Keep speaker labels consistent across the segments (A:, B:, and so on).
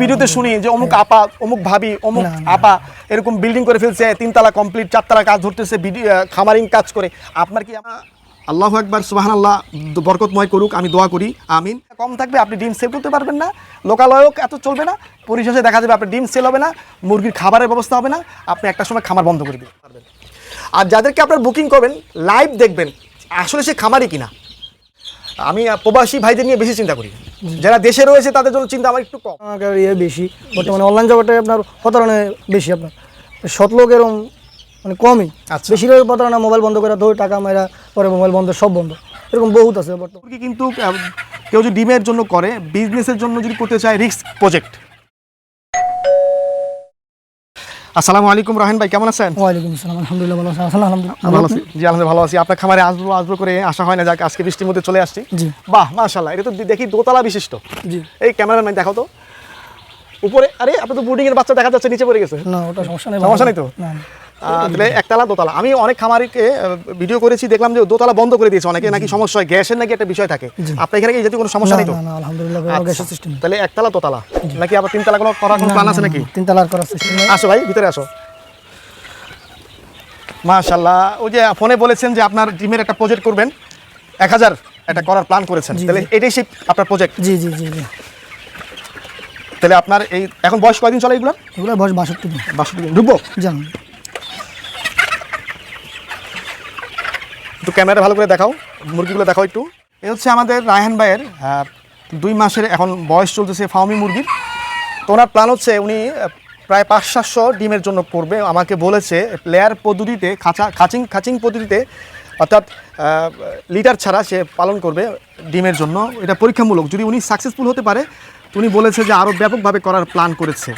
A: ভিডিওতে শুনি যে অমুক আপা অমুক ভাবি অমুক। আপা এরকম বিল্ডিং করে ফেলছে তিনতলা কমপ্লিট চারতলা কাজ ধরতেছে খামারিং কাজ করে। আপনার কি আল্লাহ একবার সুবাহান আল্লাহ বরকতময় করুক আমি দোয়া করি আমিন। কম থাকবে আপনি ডিম সেল করতে পারবেন না লোকালয়ক এত চলবে না পরিশেষে দেখা যাবে আপনার ডিম সেল হবে না মুরগির খাবারের ব্যবস্থা হবে না আপনি একটা সময় খামার বন্ধ করে দিতে পারবেন। আর যাদেরকে আপনার বুকিং করবেন লাইভ দেখবেন আসলে সে খামারই কিনা? আমি প্রবাসী ভাইদের নিয়ে বেশি চিন্তা করি। যারা দেশে রয়েছে তাদের জন্য চিন্তা আমার একটু কম।
B: ইয়ে বেশি বর্তমানে অনলাইন জগতে আপনার প্রতারণা বেশি আপনার। সৎ লোক এরকম মানে কমই।
A: আচ্ছা।
B: বেশিরভাগ প্রতারণা মোবাইল বন্ধ করে ধরে টাকা মেরা পরে মোবাইল বন্ধ সব বন্ধ। এরকম বহুত আছে বর্তমানে।
A: কিন্তু কেউ যদি ডিমের জন্য করে বিজনেসের জন্য যদি করতে চায় রিস্ক প্রজেক্ট আসসালামু আলাইকুম রাহেন ভাই কেমন আছেন?
B: ওয়ালাইকুম আসসালাম আলহামদুলিল্লাহ ভালো আছি। আলহামদুলিল্লাহ।
A: ভালো আছি। জি আলহামদুলিল্লাহ ভালো আছি। আপনার খামারে আসব আসব করে আসা হয় না যাক আজকে বৃষ্টির মধ্যে চলে আসছি।
B: জি।
A: বাহ মাশাল্লাহ এটা তো দেখি দোতলা বিশিষ্ট।
B: জি।
A: এই ক্যামেরাম্যান দেখাও তো। উপরে আরে আপনি তো বোর্ডিং এর বাচ্চা দেখা যাচ্ছে নিচে পড়ে গেছে।
B: না ওটা সমস্যা নেই
A: সমস্যা নেই তো?
B: না।
A: তাহলে একতলা দোতলা। আমি অনেক খামারিকে ভিডিও করেছি দেখলাম যে দোতলা বন্ধ করে দিয়েছে অনেকে নাকি সমস্যা হয় গ্যাসের নাকি একটা বিষয় থাকে। আপনার এখানে কি জাতীয় কোনো সমস্যা নেই তো?
B: না না আলহামদুলিল্লাহ
A: আচ্ছা,
B: গ্যাসের সিস্টেম
A: তাহলে একতলা দোতলা। নাকি আবার তিনতলা কোনো করার কোনো প্ল্যান আছে নাকি?
B: তিন তালার করার সিস্টেম
A: আসো ভাই ভিতরে আসো। মাশাল্লাহ ওই যে ফোনে বলেছেন যে আপনার জিমের একটা প্রজেক্ট করবেন। এক হাজার একটা করার প্ল্যান করেছেন। তাহলে এটাই সেই আপনার প্রজেক্ট
B: জি জি জি জি।
A: তাহলে আপনার এই এখন বয়স কয়দিন চলে এগুলো
B: এগুলো বয়স বাষট্টি দিন।
A: বাষট্টি দিন। ঢুকবো
B: জান।
A: একটু ক্যামেরা ভালো করে দেখাও মুরগিগুলো দেখাও একটু। এ হচ্ছে আমাদের রায়হান ভাইয়ের আহ, দুই মাসের এখন বয়স চলতেছে ফাউমি মুরগির। তো ওনার প্ল্যান হচ্ছে উনি প্রায় পাঁচ সাতশো ডিমের জন্য করবে। আমাকে বলেছে লেয়ার পদ্ধতিতে খাঁচা খাচিং খাচিং পদ্ধতিতে অর্থাৎ লিটার ছাড়া সে পালন করবে ডিমের জন্য। এটা পরীক্ষামূলক। যদি উনি সাকসেসফুল হতে পারে উনি বলেছে যে আরও ব্যাপকভাবে করার প্ল্যান করেছে।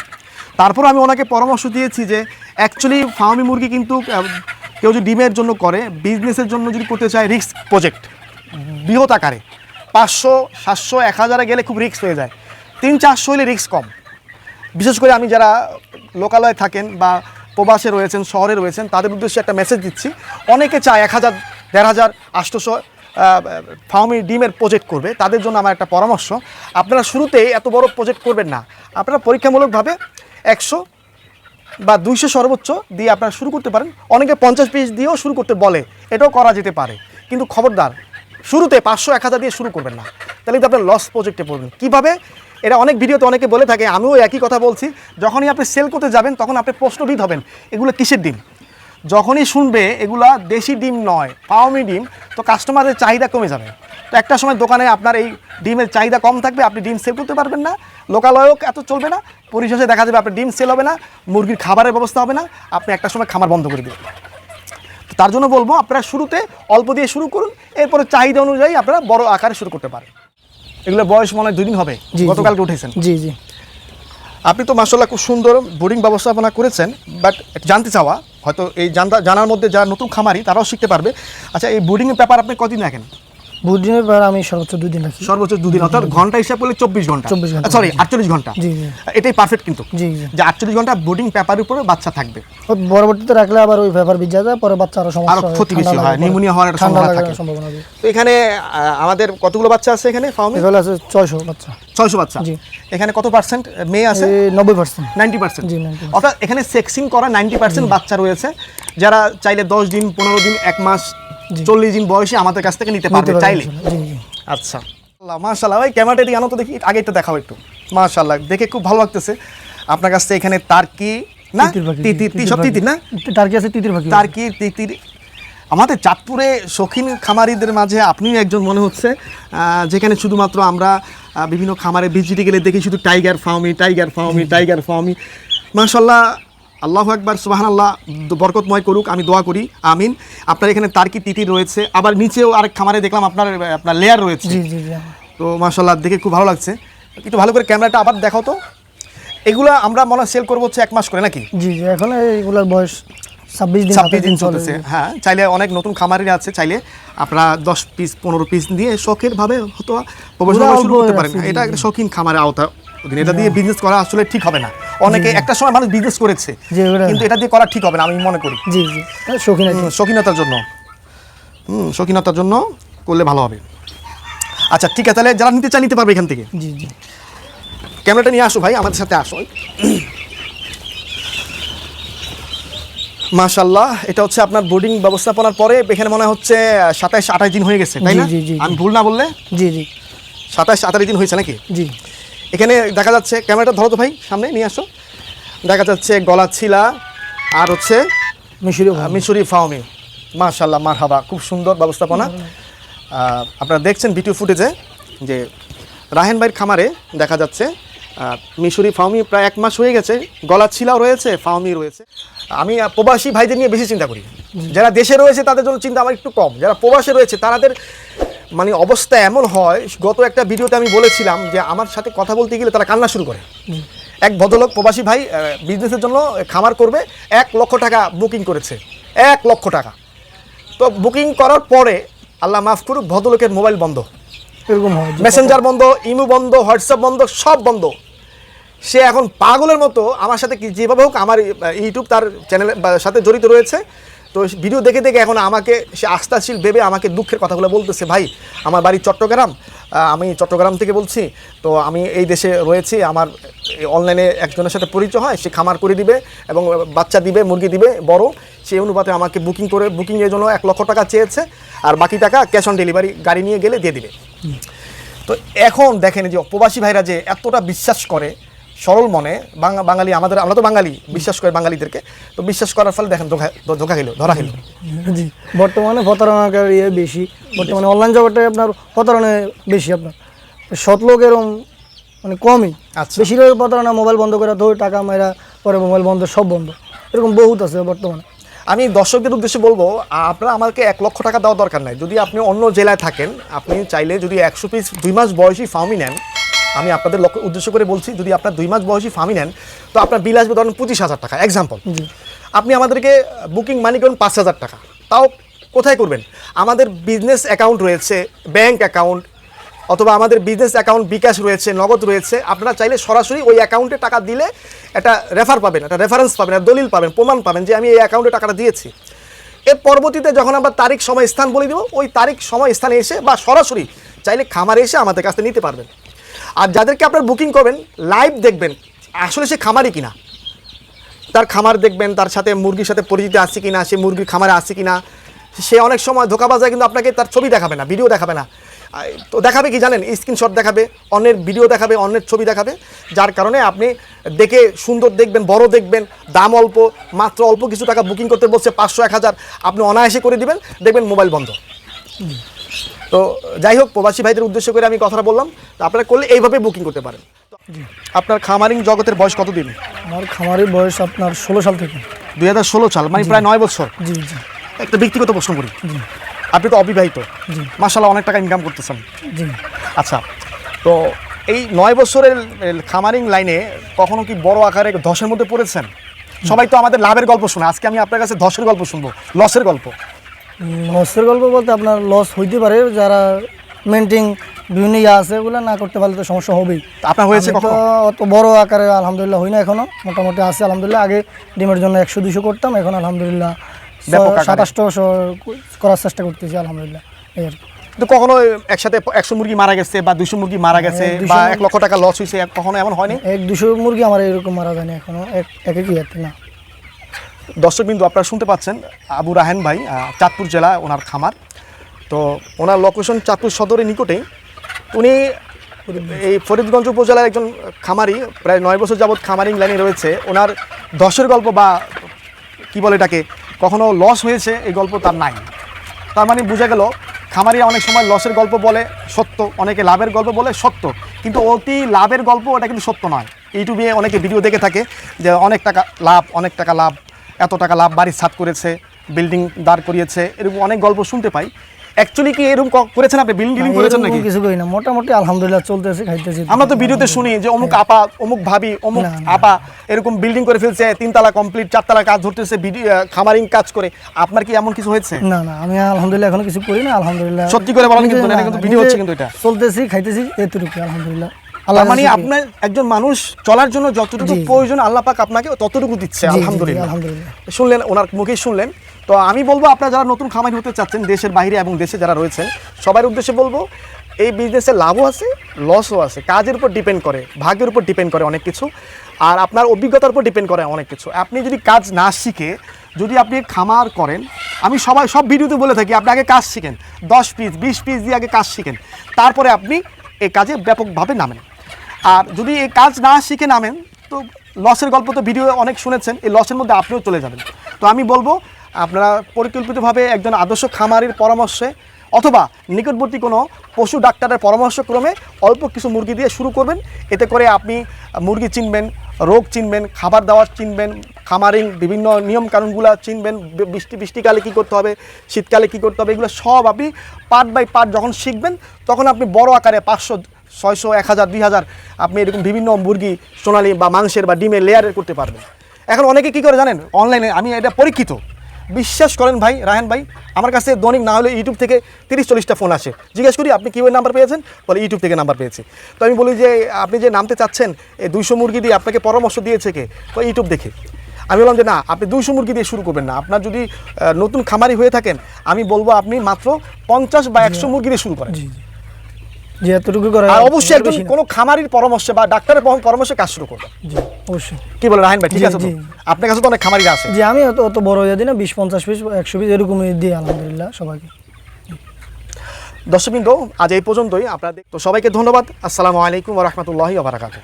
A: তারপর আমি ওনাকে পরামর্শ দিয়েছি যে অ্যাকচুয়ালি ফার্মি মুরগি কিন্তু কেউ যদি ডিমের জন্য করে বিজনেসের জন্য যদি করতে চায় রিস্ক প্রজেক্ট বৃহৎ আকারে। পাঁচশো, সাতশো, এক হাজারে গেলে খুব রিস্ক হয়ে যায়। তিন, চারশো হলে রিস্ক কম। বিশেষ করে আমি যারা লোকালয়ে থাকেন বা প্রবাসে রয়েছেন, শহরে রয়েছেন, তাদের উদ্দেশ্যে একটা মেসেজ দিচ্ছি। অনেকে চায় এক হাজার, দেড় হাজার, আটশোশো ফার্মি ডিমের প্রজেক্ট করবে। তাদের জন্য আমার একটা পরামর্শ। আপনারা শুরুতে এত বড় প্রজেক্ট করবেন না। আপনারা পরীক্ষামূলকভাবে একশো বা দুইশো সর্বোচ্চ দিয়ে আপনারা শুরু করতে পারেন। অনেকে পঞ্চাশ পিস দিয়েও শুরু করতে বলে, এটাও করা যেতে পারে। কিন্তু খবরদার, শুরুতে পাঁচশো, এক হাজার দিয়ে শুরু করবেন না। তাহলে কিন্তু আপনার লস প্রজেক্টে পড়বেন। কীভাবে? এটা অনেক ভিডিওতে অনেকে বলে থাকে, আমিও একই কথা বলছি, যখনই আপনি সেল করতে যাবেন, তখন আপনি প্রশ্নবিদ হবেন, এগুলো কিসের ডিম যখনই শুনবে এগুলা দেশি ডিম নয় পাওমি ডিম তো কাস্টমারের চাহিদা কমে যাবে। তো একটা সময় দোকানে আপনার এই ডিমের চাহিদা কম থাকবে আপনি ডিম সেল করতে পারবেন না। লোকালয়ক এত চলবে না পরিশেষে দেখা যাবে আপনার ডিম সেল হবে না মুরগির খাবারের ব্যবস্থা হবে না আপনি একটা সময় খামার বন্ধ করে দেবেন। তো তার জন্য বলব আপনারা শুরুতে অল্প দিয়ে শুরু করুন এরপরে চাহিদা অনুযায়ী আপনারা বড় আকারে শুরু করতে পারেন। এগুলো বয়স মনে হয় দুই দিন হবে। গতকালকে উঠেছেন।
B: জি জি।
A: আপনি তো মাসাল্লাহ খুব সুন্দর বোর্ডিং ব্যবস্থাপনা করেছেন বাট জানতে চাওয়া, হয়তো এই জানার মধ্যে যারা নতুন খামারি, তারাও শিখতে পারবে। আচ্ছা এই বোর্ডিংয়ের ব্যাপার আপনি কদিন রাখেন
B: বহুত দিনের পর আমি সর্বোচ্চ দুই দিন রাখি।
A: সর্বোচ্চ দুদিন অর্থাৎ ঘণ্টা হিসাব করলে চব্বিশ ঘণ্টা।
B: 24 ঘণ্টা।
A: সরি আটচল্লিশ ঘণ্টা।
B: জি, জি।
A: এটাই পারফেক্ট কিন্তু।
B: জি জি।
A: যে আটচল্লিশ ঘণ্টা বোর্ডিং পেপারের উপরে বাচ্চা থাকবে।
B: পরবর্তীতে রাখলে আবার ওই পেপার ভিজা যায় পরে বাচ্চা আরও সমস্যা আরও
A: ক্ষতি বেশি হয়, pneumonia হওয়ার একটা সম্ভাবনা থাকে। তো এখানে আমাদের কতগুলো বাচ্চা আছে এখানে ফার্মে
B: এগুলো আছে ছয়শো বাচ্চা।
A: ছয়শো বাচ্চা।
B: জি।
A: এখানে কত পার্সেন্ট মেয়ে আছে?
B: এই নব্বই পার্সেন্ট
A: নাইনটি পার্সেন্ট
B: জি, 90%
A: অর্থাৎ এখানে সেক্সিং করা নাইনটি পার্সেন্ট বাচ্চা রয়েছে। যারা চাইলে দশ দিন পনেরো দিন এক মাস চল্লিশ দিন বয়সে আমাদের কাছ থেকে নিতে পারবে চাইলে। আচ্ছা। মাশাল্লাহ ভাই ক্যামেরাটা এদিকে আনো তো দেখি। আগে একটু দেখাও একটু। মাশাল্লাহ দেখে খুব ভালো লাগতেছে। আপনার কাছ থেকে এখানে তার্কি না?
B: তিতির
A: সব তিতির না?
B: টার্কি আছে তিতির পাখি।
A: তার্কি তিতির। আমাদের চাঁদপুরে শৌখিন খামারিদের মাঝে আপনিও একজন মনে হচ্ছে যেখানে শুধুমাত্র আমরা বিভিন্ন খামারে ভিজিটে গেলে দেখি শুধু টাইগার ফার্মি টাইগার ফার্মি টাইগার ফার্মি মাশাল্লাহ আল্লাহ একবার সুবাহান আল্লাহ বরকতময় করুক আমি দোয়া করি আমিন। আপনার এখানে তার্কি তিতির রয়েছে? আবার নিচেও আরেক খামারে দেখলাম আপনার আপনার লেয়ার রয়েছে।
B: জি জি জি।
A: তো মাশাল্লাহ দেখে খুব ভালো লাগছে। একটু ভালো করে ক্যামেরাটা আবার দেখাও তো। এগুলো আমরা মনে সেল করব হচ্ছে এক মাস করে নাকি?
B: জি জি এখন এইগুলোর বয়স ছাব্বিশ দিন
A: ছাব্বিশ দিন চলেছে হ্যাঁ চাইলে অনেক নতুন খামারি আছে চাইলে আপনারা দশ পিস পনেরো পিস দিয়ে শখের ভাবে হয়তো শুরু করতে পারেন। এটা একটা শৌখিন খামারের আওতা। অধীনে। এটা দিয়ে বিজনেস করা আসলে ঠিক হবে না। অনেকে একটা সময় মানুষ বিজনেস করেছে কিন্তু এটা দিয়ে করা ঠিক হবে না আমি মনে করি।
B: জি জি।
A: শৌখিনতার জন্য। হুম শৌখিনতার জন্য করলে ভালো হবে। আচ্ছা ঠিক আছে তাহলে যারা নিতে চায় নিতে পারবে এখান থেকে।
B: জি জি।
A: ক্যামেরাটা নিয়ে আসো ভাই আমাদের সাথে আসো। মাশাল্লাহ এটা হচ্ছে আপনার বোর্ডিং ব্যবস্থাপনার পরে এখানে মনে হচ্ছে সাতাইশ আঠাশ দিন হয়ে গেছে তাই না? আমি ভুল না বললে?
B: জি জি।
A: সাতাইশ আঠাশ দিন হয়েছে নাকি?
B: জি।
A: এখানে দেখা যাচ্ছে ক্যামেরাটা ধরো তো ভাই সামনে নিয়ে আসো। দেখা যাচ্ছে গলা ছিলা আর হচ্ছে
B: মিশরি
A: মিশরি ফাউমি মাশাল্লাহ মারহাবা খুব সুন্দর ব্যবস্থাপনা। আপনারা দেখছেন ভিডিও ফুটেজে যে রাহেন ভাইয়ের খামারে দেখা যাচ্ছে মিশরি ফাউমি প্রায় এক মাস হয়ে গেছে গলা ছিলাও রয়েছে ফাউমি রয়েছে। আমি প্রবাসী ভাইদের নিয়ে বেশি চিন্তা করি। যারা দেশে রয়েছে তাদের জন্য চিন্তা আমার একটু কম। যারা প্রবাসে রয়েছে তাদের মানে অবস্থা এমন হয় গত একটা ভিডিওতে আমি বলেছিলাম যে আমার সাথে কথা বলতে গেলে তারা কান্না শুরু করে। এক ভদ্রলোক প্রবাসী ভাই বিজনেসের জন্য খামার করবে এক লক্ষ টাকা বুকিং করেছে। এক লক্ষ টাকা। তো বুকিং করার পরে আল্লাহ মাফ করুক ভদ্রলোকের মোবাইল বন্ধ।
B: এরকম হয়
A: মেসেঞ্জার বন্ধ ইমো বন্ধ হোয়াটসঅ্যাপ বন্ধ সব বন্ধ। সে এখন পাগলের মতো আমার সাথে যেভাবে হোক আমার ইউটিউব তার চ্যানেলের সাথে জড়িত রয়েছে। তো ভিডিও দেখে দেখে এখন আমাকে সে আস্থাশীল ভেবে আমাকে দুঃখের কথাগুলো বলতেছে ভাই আমার বাড়ি চট্টগ্রাম আমি চট্টগ্রাম থেকে বলছি তো আমি এই দেশে রয়েছি আমার অনলাইনে একজনের সাথে পরিচয় হয় সে খামার করে দিবে এবং বাচ্চা দিবে মুরগি দিবে বড়। সেই অনুপাতে আমাকে বুকিং করে বুকিংয়ের জন্য এক লক্ষ টাকা চেয়েছে আর বাকি টাকা ক্যাশ অন ডেলিভারি গাড়ি নিয়ে গেলে দিয়ে দিবে। তো এখন দেখেন যে প্রবাসী ভাইরা যে এতটা বিশ্বাস করে সরল মনে বাঙা- বাঙালি আমাদের আমরা তো বাঙালি বিশ্বাস করে বাঙালিদেরকে। তো বিশ্বাস করার ফলে দেখেন ধোকা ধোকা খেলো ধরা খেলো।
B: জি বর্তমানে প্রতারণাকারী বেশি। বর্তমানে অনলাইন জগতে আপনার প্রতারণা বেশি আপনার। সৎ লোক এরম মানে কমই।
A: আচ্ছা।
B: বেশিরভাগ প্রতারণা মোবাইল বন্ধ করে ধরে টাকা মেরা পরে মোবাইল বন্ধ সব বন্ধ। এরকম বহুত আছে বর্তমানে।
A: আমি দর্শকদের উদ্দেশ্যে বলব আপনারা আমাকে এক লক্ষ টাকা দেওয়ার দরকার নাই। যদি আপনি অন্য জেলায় থাকেন আপনি চাইলে যদি একশো পিস দুই মাস বয়সী ফার্মি নেন আমি আপনাদের লক্ষ্য উদ্দেশ্য করে বলছি যদি আপনার দুই মাস বয়সী ফার্মি নেন তো আপনার বিল আসবে ধরেন পঁচিশ হাজার টাকা। এক্সাম্পল আপনি আমাদেরকে বুকিং মানি করুন পাঁচ হাজার টাকা। তাও কোথায় করবেন? আমাদের বিজনেস অ্যাকাউন্ট রয়েছে ব্যাংক অ্যাকাউন্ট অথবা আমাদের বিজনেস অ্যাকাউন্ট বিকাশ রয়েছে নগদ রয়েছে। আপনারা চাইলে সরাসরি ওই অ্যাকাউন্টে টাকা দিলে একটা রেফার পাবেন একটা রেফারেন্স পাবেন একটা দলিল পাবেন প্রমাণ পাবেন যে আমি এই অ্যাকাউন্টে টাকাটা দিয়েছি। এর পরবর্তীতে যখন আমরা তারিখ সময় স্থান বলে দেবো ওই তারিখ সময় স্থানে এসে বা সরাসরি চাইলে খামারে এসে আমাদের কাছ থেকে নিতে পারবেন। আর যাদেরকে আপনার বুকিং করবেন লাইভ দেখবেন, আসলে সে খামারই কিনা। তার খামার দেখবেন, তার সাথে মুরগির সাথে পরিচিতি আছে কিনা, সে মুরগির খামারে আছে কিনা, সে অনেক সময় ধোকাবাজায় কিন্তু আপনাকে তার ছবি দেখাবে না ভিডিও দেখাবে না। তো দেখাবে কি জানেন? স্ক্রিনশট দেখাবে, অন্যের ভিডিও দেখাবে, অন্যের ছবি দেখাবে, যার কারণে আপনি দেখে সুন্দর দেখবেন, বড় দেখবেন, দাম অল্প, মাত্র অল্প কিছু টাকা বুকিং করতে বলছে পাঁচশো, এক হাজার। আপনি অনায়াসে করে দিবেন, দেখবেন মোবাইল বন্ধ। তো যাই হোক প্রবাসী ভাইদের উদ্দেশ্য করে আমি কথাটা বললাম। আপনারা করলে এইভাবে বুকিং করতে পারেন। আপনার খামারিং জগতের বয়স কতদিন?
B: আমার খামারের বয়স আপনার ষোলো সাল থেকে।
A: দুই হাজার ষোলো সাল মানে প্রায় নয় বছর?
B: জি জি।
A: একটা ব্যক্তিগত প্রশ্ন করি। আপনি তো অবিবাহিত।
B: জি।
A: মাসাল্লাহ অনেক টাকা ইনকাম করতেছেন।
B: জি।
A: আচ্ছা তো এই নয় বছরের খামারিং লাইনে কখনো কি বড় আকারে ধসের মধ্যে পড়েছেন? সবাই তো আমাদের লাভের গল্প শোনে। আজকে আমি আপনার কাছে ধসের গল্প শুনব লসের গল্প।
B: লসের গল্প বলতে আপনার লস হইতে পারে যারা মেনটেন বিভিন্ন ইয়ে আছে ওগুলো না করতে পারলে তো সমস্যা হবেই।
A: আপনার হয়েছে
B: তো অত বড় আকারে আলহামদুলিল্লাহ হই না এখনও মোটামুটি আছে আলহামদুলিল্লাহ। আগে ডিমের জন্য একশো দুশো করতাম এখন আলহামদুলিল্লাহ সাতাশটো করার চেষ্টা করতেছি আলহামদুলিল্লাহ এই আর
A: তো কখনো একসাথে একশো মুরগি মারা গেছে বা দুশো মুরগি মারা গেছে
B: হ্যাঁ, 200
A: বা এক লক্ষ টাকা লস হয়েছে কখনো এমন হয়নি?
B: এক দুশো মুরগি আমার এরকম মারা যায়নি এখনও এক এক একই না।
A: দর্শকবিন্দু, আপনারা শুনতে পাচ্ছেন আবু রাহেন ভাই চাঁদপুর জেলা ওনার খামার। তো ওনার লোকেশন চাঁদপুর সদরের নিকটেই। উনি এই ফরিদগঞ্জ উপজেলার একজন খামারি, প্রায় নয় বছর যাবৎ খামারিং লাইনে রয়েছে। ওনার দশের গল্প বা কি বলে এটাকে, কখনো লস হয়েছে, এই গল্প তার নাই। তার মানে বোঝা গেল খামারি অনেক সময় লসের গল্প বলে, সত্য। অনেকে লাভের গল্প বলে, সত্য। কিন্তু অতি লাভের গল্প, ওটা কিন্তু সত্য নয়। ইউটিউবে অনেকে ভিডিও দেখে থাকে যে অনেক টাকা লাভ, অনেক টাকা লাভ। এত টাকা লাভ বাড়ির ছাদ করেছে বিল্ডিং দাঁড় করিয়েছে এরকম অনেক গল্প শুনতে পাই। অ্যাকচুয়ালি কি এরকম করেছেন আপনি? বিল্ডিং করেছেন নাকি?
B: কিছু করি না। মোটামুটি আলহামদুলিল্লাহ চলতেছে খাইতেছি।
A: আমরা তো ভিডিওতে শুনি যে অমুক আপা অমুক ভাবি অমুক। আপা এরকম বিল্ডিং করে ফেলছে তিনতলা কমপ্লিট চারতলা কাজ ধরতেছে খামারিং কাজ করে। আপনার কি এমন কিছু হয়েছে?
B: না না আমি আলহামদুলিল্লাহ এখনও কিছু করি না আলহামদুলিল্লাহ।
A: সত্যি করে বলেন কিন্তু ভিডিও হচ্ছে কিন্তু এটা।
B: চলতেছি খাইতেছি এতটুকু আলহামদুলিল্লাহ।
A: তার মানে আপনার একজন মানুষ চলার জন্য যতটুকু প্রয়োজন আল্লাহ পাক আপনাকে ততটুকু দিচ্ছে আলহামদুলিল্লাহ। শুনলেন ওনার মুখেই শুনলেন। তো আমি বলব আপনারা যারা নতুন খামারি হতে চাচ্ছেন দেশের বাইরে এবং দেশে যারা রয়েছেন সবার উদ্দেশ্যে বলব এই বিজনেসে লাভও আছে লসও আছে। কাজের উপর ডিপেন্ড করে ভাগ্যের উপর ডিপেন্ড করে অনেক কিছু। আর আপনার অভিজ্ঞতার উপর ডিপেন্ড করে অনেক কিছু। আপনি যদি কাজ না শিখে যদি আপনি খামার করেন আমি সবাই সব ভিডিওতে বলে থাকি আপনি আগে কাজ শিখেন। দশ পিস বিশ পিস দিয়ে আগে কাজ শিখেন। তারপরে আপনি এই কাজে ব্যাপকভাবে নামেন। আর যদি এই কাজ না শিখে নামেন, তো লসের গল্প তো ভিডিও অনেক শুনেছেন, এই লসের মধ্যে আপনিও চলে যাবেন। তো আমি বলব, আপনারা পরিকল্পিতভাবে একজন আদর্শ খামারির পরামর্শে অথবা নিকটবর্তী কোনো পশু ডাক্তারের পরামর্শক্রমে অল্প কিছু মুরগি দিয়ে শুরু করবেন। এতে করে আপনি মুরগি চিনবেন, রোগ চিনবেন, খাবার দাবার চিনবেন, খামারিং বিভিন্ন নিয়ম কানুনগুলো চিনবেন বৃষ্টি, বৃষ্টিকালে কী করতে হবে, শীতকালে কী করতে হবে, এগুলো সব আপনি পার্ট বাই পার্ট যখন শিখবেন, তখন আপনি বড় আকারে পাঁচশো ছয়শো এক হাজার দুই হাজার আপনি এরকম বিভিন্ন মুরগি সোনালি বা মাংসের বা ডিমের লেয়ারের করতে পারবেন। এখন অনেকে কী করে জানেন? অনলাইনে আমি এটা পরীক্ষিত। বিশ্বাস করেন ভাই রায়হান ভাই আমার কাছে দৈনিক না হলে ইউটিউব থেকে তিরিশ চল্লিশটা ফোন আসে। জিজ্ঞেস করি আপনি কীভাবে নাম্বার পেয়েছেন? বলে ইউটিউব থেকে নাম্বার পেয়েছি। তো আমি বলি যে আপনি যে নামতে চাচ্ছেন এই দুইশো মুরগি দিয়ে আপনাকে পরামর্শ দিয়েছে কে? বলে ইউটিউব দেখে। আমি বললাম যে না আপনি দুইশো মুরগি দিয়ে শুরু করবেন না। আপনার যদি নতুন খামারি হয়ে থাকেন আমি বলব আপনি মাত্র পঞ্চাশ বা একশো মুরগি দিয়ে শুরু করেন।
B: এতটুকু করে
A: আর অবশ্যই একজন কোনো খামারির পরামর্শে বা ডাক্তারের পরামর্শে কাজ শুরু করবে।
B: জি অবশ্যই।
A: কি বলে রাহিন ভাই ঠিক আছে আপনার কাছে তো অনেক খামারি আছে।
B: জি আমি অত অত বড় হয়ে দিই না বিশ পঞ্চাশ পিস একশো পিস এরকমই দিই আলহামদুলিল্লাহ সবাইকে।
A: দর্শকবৃন্দ আজ এই পর্যন্তই। আপনাদের তো সবাইকে ধন্যবাদ। আসসালামু আলাইকুম রহমতুল্লাহি ওবরাকাতুহ